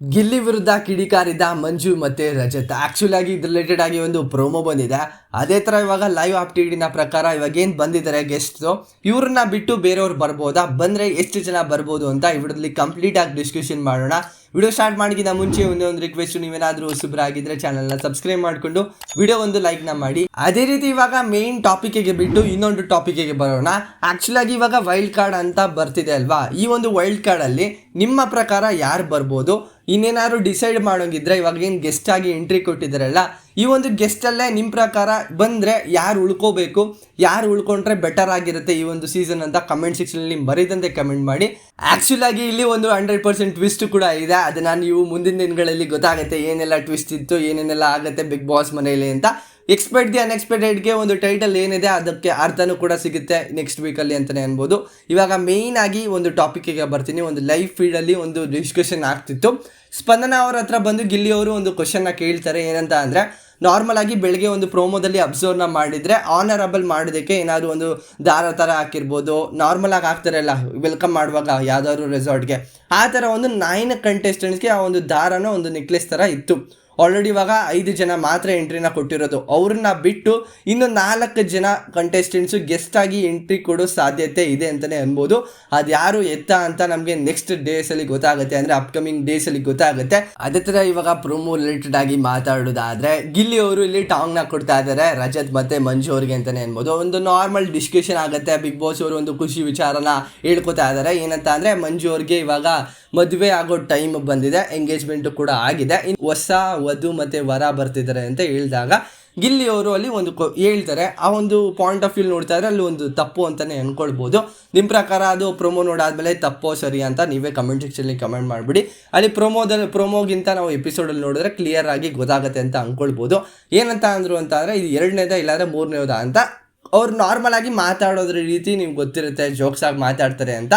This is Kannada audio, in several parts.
ಗಿಲ್ಲಿ ವಿರುದ್ಧ ಕಿಡಿಕಾರಿದ ಮಂಜು ಮತ್ತೆ ರಜತ್. ಆಕ್ಚುಲಿ ಆಗಿ ಇದ್ರ ರಿಲೇಟೆಡ್ ಆಗಿ ಒಂದು ಪ್ರೋಮೋ ಬಂದಿದೆ. ಅದೇ ತರ ಇವಾಗ ಲೈವ್ ಅಪ್ಡೇಟಿನ ಪ್ರಕಾರ ಇವಾಗ ಏನ್ ಬಂದಿದ್ದಾರೆ ಗೆಸ್ಟ್ ಇವ್ರನ್ನ ಬಿಟ್ಟು ಬೇರೆಯವ್ರು ಬರ್ಬೋದಾ? ಬಂದ್ರೆ ಎಷ್ಟು ಜನ ಬರ್ಬೋದು ಅಂತ ಇವ್ರಲ್ಲಿ ಕಂಪ್ಲೀಟ್ ಆಗಿ ಡಿಸ್ಕಷನ್ ಮಾಡೋಣ. ವಿಡಿಯೋ ಸ್ಟಾರ್ಟ್ ಮಾಡಿಗಿಂತ ಮುಂಚೆ ಒಂದೇ ಒಂದು ರಿಕ್ವೆಸ್ಟ್ ನೀವೇನಾದ್ರೂ ಆಗಿದ್ರೆ ಚಾನಲ್ನ ಸಬ್ಸ್ಕ್ರೈಬ್ ಮಾಡಿಕೊಂಡು ವಿಡಿಯೋ ಒಂದು ಲೈಕ್ನ ಮಾಡಿ. ಅದೇ ರೀತಿ ಇವಾಗ ಮೇನ್ ಟಾಪಿಕ್ಗೆ ಬಿಟ್ಟು ಇನ್ನೊಂದು ಟಾಪಿಕ್ಗೆ ಬರೋಣ. ಆ್ಯಕ್ಚುಲಾಗಿ ಇವಾಗ ವೈಲ್ಡ್ ಕಾರ್ಡ್ ಅಂತ ಬರ್ತಿದೆ ಅಲ್ವಾ? ಈ ಒಂದು ವೈಲ್ಡ್ ಕಾರ್ಡ್ ಅಲ್ಲಿ ನಿಮ್ಮ ಪ್ರಕಾರ ಯಾರು ಬರ್ಬೋದು? ಇನ್ನೇನಾದ್ರು ಡಿಸೈಡ್ ಮಾಡೋಂಗಿದ್ರೆ ಇವಾಗ ಏನು ಗೆಸ್ಟ್ ಆಗಿ ಎಂಟ್ರಿ ಕೊಟ್ಟಿದ್ದಾರಲ್ಲ ಈ ಒಂದು ಗೆಸ್ಟಲ್ಲೇ ನಿಮ್ಮ ಪ್ರಕಾರ ಬಂದರೆ ಯಾರು ಉಳ್ಕೋಬೇಕು, ಯಾರು ಉಳ್ಕೊಂಡ್ರೆ ಬೆಟರ್ ಆಗಿರುತ್ತೆ ಈ ಒಂದು ಸೀಸನ್ ಅಂತ ಕಮೆಂಟ್ ಸೆಕ್ಷನಲ್ಲಿ ಬರೀದಂತೆ ಕಮೆಂಟ್ ಮಾಡಿ. ಆ್ಯಕ್ಚುಲ್ ಆಗಿ ಇಲ್ಲಿ ಒಂದು ಹಂಡ್ರೆಡ್ ಪರ್ಸೆಂಟ್ ಟ್ವಿಸ್ಟ್ ಕೂಡ ಇದೆ. ಅದನ್ನು ನೀವು ಮುಂದಿನ ದಿನಗಳಲ್ಲಿ ಗೊತ್ತಾಗುತ್ತೆ ಏನೆಲ್ಲ ಟ್ವಿಸ್ಟ್ ಇತ್ತು ಏನೇನೆಲ್ಲ ಆಗುತ್ತೆ ಬಿಗ್ ಬಾಸ್ ಮನೆಯಲ್ಲಿ ಅಂತ. ಎಕ್ಸ್ಪೆಕ್ಟ್ ದಿ ಅನ್ಎಕ್ಸ್ಪೆಕ್ಟೆಡ್ಗೆ ಒಂದು ಟೈಟಲ್ ಏನಿದೆ, ಅದಕ್ಕೆ ಅರ್ಥನೂ ಕೂಡ ಸಿಗುತ್ತೆ ನೆಕ್ಸ್ಟ್ ವೀಕಲ್ಲಿ ಅಂತಲೇ ಅನ್ಬೋದು. ಇವಾಗ ಮೇಯ್ನ್ ಆಗಿ ಒಂದು ಟಾಪಿಕ್ಗೆ ಬರ್ತೀನಿ. ಒಂದು ಲೈಫ್ ಫೀಲ್ಡಲ್ಲಿ ಒಂದು ಡಿಸ್ಕಷನ್ ಆಗ್ತಿತ್ತು. ಸ್ಪಂದನ ಅವ್ರ ಹತ್ರ ಬಂದು ಗಿಲ್ಲಿ ಅವರು ಒಂದು ಕ್ವಶನ್ನ ಕೇಳ್ತಾರೆ. ಏನಂತ ಅಂದರೆ ನಾರ್ಮಲ್ ಆಗಿ ಬೆಳಗ್ಗೆ ಒಂದು ಪ್ರೋಮೋದಲ್ಲಿ ಅಬ್ಸರ್ವ್ನ ಮಾಡಿದರೆ ಆನರಬಲ್ ಮಾಡೋದಕ್ಕೆ ಏನಾದರೂ ಒಂದು ದಾರ ಥರ ಹಾಕಿರ್ಬೋದು. ನಾರ್ಮಲ್ ಆಗಿ ಹಾಕ್ತಾರಲ್ಲ ವೆಲ್ಕಮ್ ಮಾಡುವಾಗ ಯಾವ್ದಾದ್ರು ರೆಸಾರ್ಟ್ಗೆ ಆ ಥರ ಒಂದು ನೈನ್ ಕಂಟೆಸ್ಟೆಂಟ್ಸ್ಗೆ ಆ ಒಂದು ದಾರನ ಒಂದು ನೆಕ್ಲೆಸ್ ಥರ ಇತ್ತು. ಆಲ್ರೆಡಿ ಇವಾಗ ಐದು ಜನ ಮಾತ್ರ ಎಂಟ್ರಿನ ಕೊಟ್ಟಿರೋದು. ಅವ್ರನ್ನ ಬಿಟ್ಟು ಇನ್ನು ನಾಲ್ಕು ಜನ ಕಂಟೆಸ್ಟೆಂಟ್ಸು ಗೆಸ್ಟ್ ಆಗಿ ಎಂಟ್ರಿ ಕೊಡೋ ಸಾಧ್ಯತೆ ಇದೆ ಅಂತಲೇ ಅನ್ಬೋದು. ಅದು ಯಾರು ಎತ್ತ ಅಂತ ನಮಗೆ ನೆಕ್ಸ್ಟ್ ಡೇಸಲ್ಲಿ ಗೊತ್ತಾಗುತ್ತೆ. ಅಂದರೆ ಅಪ್ಕಮಿಂಗ್ ಡೇಸಲ್ಲಿ ಗೊತ್ತಾಗುತ್ತೆ. ಅದೇ ಥರ ಇವಾಗ ಪ್ರೊಮೋ ರಿಲೇಟೆಡ್ ಆಗಿ ಮಾತಾಡೋದಾದರೆ, ಗಿಲ್ಲಿ ಅವರು ಇಲ್ಲಿ ಟಾಂಗ್ನ ಕೊಡ್ತಾ ಇದ್ದಾರೆ ರಜತ್ ಮತ್ತೆ ಮಂಜು ಅವ್ರಿಗೆ ಅಂತಲೇ ಅನ್ಬೋದು. ಒಂದು ನಾರ್ಮಲ್ ಡಿಸ್ಕಷನ್ ಆಗುತ್ತೆ. ಬಿಗ್ ಬಾಸ್ ಅವರು ಒಂದು ಖುಷಿ ವಿಚಾರನ ಹೇಳ್ಕೊತಾ ಇದ್ದಾರೆ ಏನಂತ ಅಂದರೆ ಮಂಜು ಅವ್ರಿಗೆ ಇವಾಗ ಮದುವೆ ಆಗೋ ಟೈಮ್ ಬಂದಿದೆ ಎಂಗೇಜ್ಮೆಂಟ್ ಕೂಡ ಆಗಿದೆ. ಇನ್ನು ಹೊಸ ವಧು ಮತ್ತೆ ವರ ಬರ್ತಿದ್ದಾರೆ ಅಂತ ಹೇಳಿದಾಗ ಗಿಲ್ಲಿ ಅವರು ಅಲ್ಲಿ ಒಂದು ಹೇಳ್ತಾರೆ, ಆ ಒಂದು ಪಾಯಿಂಟ್ ಆಫ್ ವ್ಯೂ ನೋಡ್ತಾ ಇದ್ರೆ ಅಲ್ಲಿ ಒಂದು ತಪ್ಪು ಅಂತಾನೆ ಅನ್ಕೊಳ್ಬೋದು. ನಿಮ್ಮ ಪ್ರಕಾರ ಅದು ಪ್ರೊಮೋ ನೋಡಾದ್ಮೇಲೆ ತಪ್ಪೋ ಸರಿ ಅಂತ ನೀವೇ ಕಮೆಂಟ್ ಸೆಕ್ಷನಲ್ಲಿ ಕಮೆಂಟ್ ಮಾಡಿಬಿಡಿ. ಅಲ್ಲಿ ಪ್ರೊಮೋದಲ್ಲಿ ಪ್ರೊಮೋಗಿಂತ ನಾವು ಎಪಿಸೋಡಲ್ಲಿ ನೋಡಿದ್ರೆ ಕ್ಲಿಯರ್ ಆಗಿ ಗೊತ್ತಾಗುತ್ತೆ ಅಂತ ಅಂದ್ಕೊಳ್ಬೋದು ಏನಂತ ಅಂದರು ಅಂತ ಅಂದರೆ ಇದು ಎರಡನೇದ ಇಲ್ಲಾಂದರೆ ಮೂರನೇದ ಅಂತ. ಅವ್ರು ನಾರ್ಮಲ್ ಆಗಿ ಮಾತಾಡೋದ್ರ ರೀತಿ ನಿಮ್ಗೆ ಗೊತ್ತಿರುತ್ತೆ ಜೋಕ್ಸ್ ಆಗಿ ಮಾತಾಡ್ತಾರೆ ಅಂತ.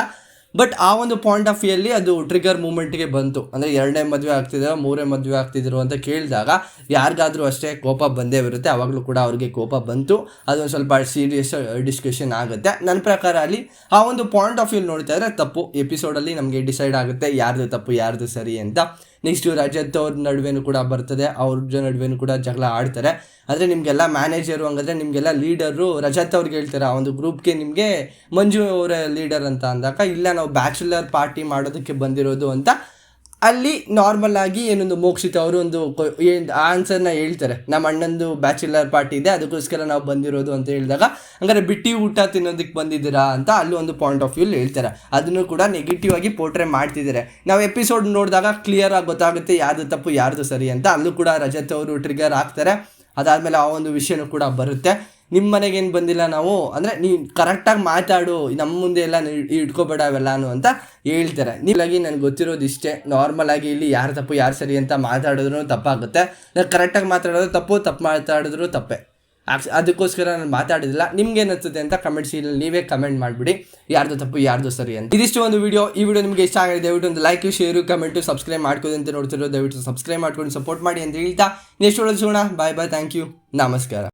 ಬಟ್ ಆ ಒಂದು ಪಾಯಿಂಟ್ ಆಫ್ ವ್ಯೂಯಲ್ಲಿ ಅದು ಟ್ರಿಗರ್ ಮೂಮೆಂಟ್ಗೆ ಬಂತು. ಅಂದರೆ ಎರಡನೇ ಮದುವೆ ಆಗ್ತಿದ್ರು ಮೂರೇ ಮದುವೆ ಆಗ್ತಿದ್ರು ಅಂತ ಕೇಳಿದಾಗ ಯಾರಿಗಾದರೂ ಅಷ್ಟೇ ಕೋಪ ಬಂದೇ ಬರುತ್ತೆ ಆವಾಗಲೂ ಕೂಡ ಅವ್ರಿಗೆ ಕೋಪ ಬಂತು. ಅದೊಂದು ಸ್ವಲ್ಪ ಸೀರಿಯಸ್ ಡಿಸ್ಕಷನ್ ಆಗುತ್ತೆ. ನನ್ನ ಪ್ರಕಾರ ಅಲ್ಲಿ ಆ ಒಂದು ಪಾಯಿಂಟ್ ಆಫ್ ವ್ಯೂ ನೋಡ್ತಾ ಇದ್ರೆ ತಪ್ಪು. ಎಪಿಸೋಡಲ್ಲಿ ನಮಗೆ ಡಿಸೈಡ್ ಆಗುತ್ತೆ ಯಾರ್ದು ತಪ್ಪು, ಯಾರ್ದು ಸರಿ ಅಂತ. ನೆಕ್ಸ್ಟು ಅವ್ರ ನಡುವೆನೂ ಕೂಡ ಬರ್ತದೆ, ಅವ್ರ ನಡುವೆನೂ ಕೂಡ ಜಗಳ ಆಡ್ತಾರೆ. ಆದರೆ ನಿಮಗೆಲ್ಲ ಮ್ಯಾನೇಜರು ಹಂಗಂದ್ರೆ ನಿಮಗೆಲ್ಲ ಲೀಡರು ರಜತ್ ಅವ್ರಿಗೆ ಹೇಳ್ತಾರೆ? ಆ ಒಂದು ಗ್ರೂಪ್ಗೆ ನಿಮಗೆ ಮಂಜು ಅವರ ಲೀಡರ್ ಅಂತ ಅಂದಾಗ, ಇಲ್ಲ ನಾವು ಬ್ಯಾಚುಲರ್ ಪಾರ್ಟಿ ಮಾಡೋದಕ್ಕೆ ಬಂದಿರೋದು ಅಂತ ಅಲ್ಲಿ ನಾರ್ಮಲ್ ಆಗಿ ಏನೊಂದು ಮೋಕ್ಷಿತ ಅವರು ಒಂದು ಆನ್ಸರ್ನ ಹೇಳ್ತಾರೆ. ನಮ್ಮ ಅಣ್ಣಂದು ಬ್ಯಾಚುಲರ್ ಪಾರ್ಟಿ ಇದೆ, ಅದಕ್ಕೋಸ್ಕರ ನಾವು ಬಂದಿರೋದು ಅಂತ ಹೇಳಿದಾಗ, ಹಂಗಾರೆ ಬಿಟ್ಟಿ ಊಟ ತಿನ್ನೋದಕ್ಕೆ ಬಂದಿದ್ದೀರಾ ಅಂತ ಅಲ್ಲಿ ಒಂದು ಪಾಯಿಂಟ್ ಆಫ್ ವ್ಯೂ ಹೇಳ್ತಾರೆ. ಅದನ್ನು ಕೂಡ ನೆಗೆಟಿವ್ ಆಗಿ ಪೋರ್ಟ್ರೇ ಮಾಡ್ತಿದ್ದಾರೆ. ನಾವು ಎಪಿಸೋಡ್ ನೋಡಿದಾಗ ಕ್ಲಿಯರ್ ಆಗಿ ಗೊತ್ತಾಗುತ್ತೆ ಯಾರ್ದು ತಪ್ಪು, ಯಾರ್ದು ಸರಿ ಅಂತ. ಅಲ್ಲೂ ಕೂಡ ರಜತ್ ಅವರು ಟ್ರಿಗರ್ ಆಗ್ತಾರೆ ಅದಾದಮೇಲೆ ಆ ಒಂದು ವಿಷಯನೂ ಕೂಡ ಬರುತ್ತೆ. ನಿಮ್ಮ ಮನೆಗೇನು ಬಂದಿಲ್ಲ ನಾವು? ಅಂದರೆ ನೀನು ಕರೆಕ್ಟಾಗಿ ಮಾತಾಡು ನಮ್ಮ ಮುಂದೆ ಎಲ್ಲ ಇಟ್ಕೋಬೇಡ ಅವೆಲ್ಲಾನು ಅಂತ ಹೇಳ್ತಾರೆ. ನೀವಾಗಿ ನನಗೆ ಗೊತ್ತಿರೋದು ಇಷ್ಟೇ. ನಾರ್ಮಲ್ ಆಗಿ ಇಲ್ಲಿ ಯಾರು ತಪ್ಪು, ಯಾರು ಸರಿ ಅಂತ ಮಾತಾಡಿದ್ರು ತಪ್ಪಾಗುತ್ತೆ. ನಾನು ಕರೆಕ್ಟಾಗಿ ಮಾತಾಡೋದು ತಪ್ಪು ತಪ್ಪು ಮಾತಾಡಿದ್ರು ತಪ್ಪೇ. ಅದಕ್ಕೋಸ್ಕರ ನಾನು ಮಾತಾಡಿದಿಲ್ಲ. ನಿಮ್ಗೆ ಏನಿಸುತ್ತೆ ಅಂತ ಕಮೆಂಟ್ ಸೀನಲ್ಲಿ ನೀವೇ ಕಮೆಂಟ್ ಮಾಡಿಬಿಡಿ. ಯಾರ್ದು ತಪ್ಪು, ಯಾರ್ದು ಸರಿ ಅಂತ. ಇದಿಷ್ಟು ಒಂದು ವಿಡಿಯೋ ಈ ವಿಡಿಯೋ ನಿಮಗೆ ಇಷ್ಟ ಆಗಿದೆ, ದಯವಿಟ್ಟು ಒಂದು ಲೈಕ್ ಶೇರು ಕಮೆಂಟು ಸಬ್ಸ್ಕ್ರೈಬ್ ಮಾಡ್ಕೋದು ಅಂತ ನೋಡ್ತಿರೋ ದಯವಿಟ್ಟು ಸಬ್ಸ್ಕ್ರೈಬ್ ಮಾಡ್ಕೊಂಡು ಸಪೋರ್ಟ್ ಮಾಡಿ ಅಂತ ಹೇಳ್ತಾ. ನೆಕ್ಸ್ಟ್ ವಿಡಿಯೋ ಸಿಗೋಣ. ಬಾಯ್ ಬಾಯ್ ಥ್ಯಾಂಕ್ ಯು ನಮಸ್ಕಾರ.